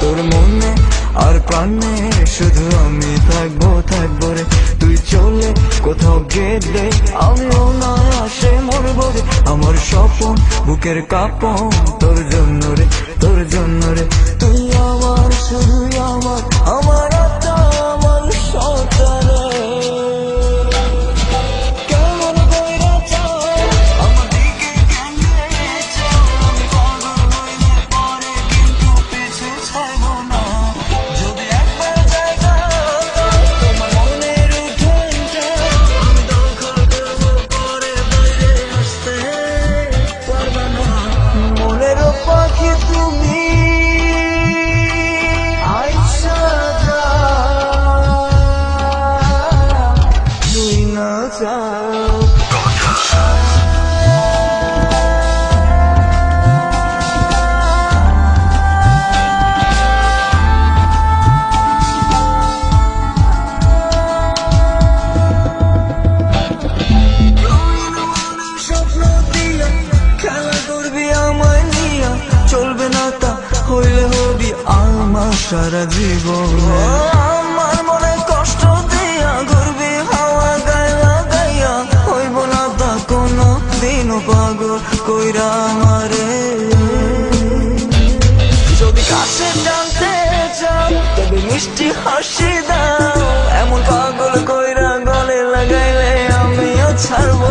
তোর মনে আর প্রাণে শুধু আমি থাকব থাকব রে তুই চলে কোথাও গেলে আমিও না আসে মরবো রে আমার স্বপন, বুকের কাপন, তোর জন্য রে, তোর জন্য সারা জীবন। আমার মনে কষ্ট দিয়া ঘুরবি, হাওয়া গাইলা গাইয়া হইব না তা কোনো দিন পাগল কইরা আমারে। যদি কাছে জানতে চাও, তবে মিষ্টি হাসি দাও। এমন পাগল কইরা গলে লাগাইলে আমিও ছাড়বো।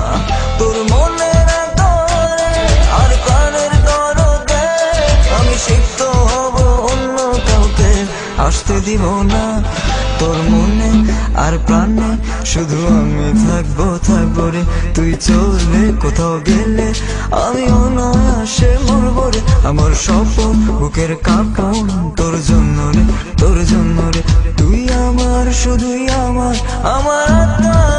দিব না। তোর মনে আর প্রাণে শুধু আমি থাকব থাকব রে। তুই চলে কোথাও গেলে আমি অনায়াসে মরবো রে। আমার স্বপ্ন বুকের কাপন তোর জন্য রে, তোর জন্য রে। তুই আমার, শুধুই আমার আমার আত্মা।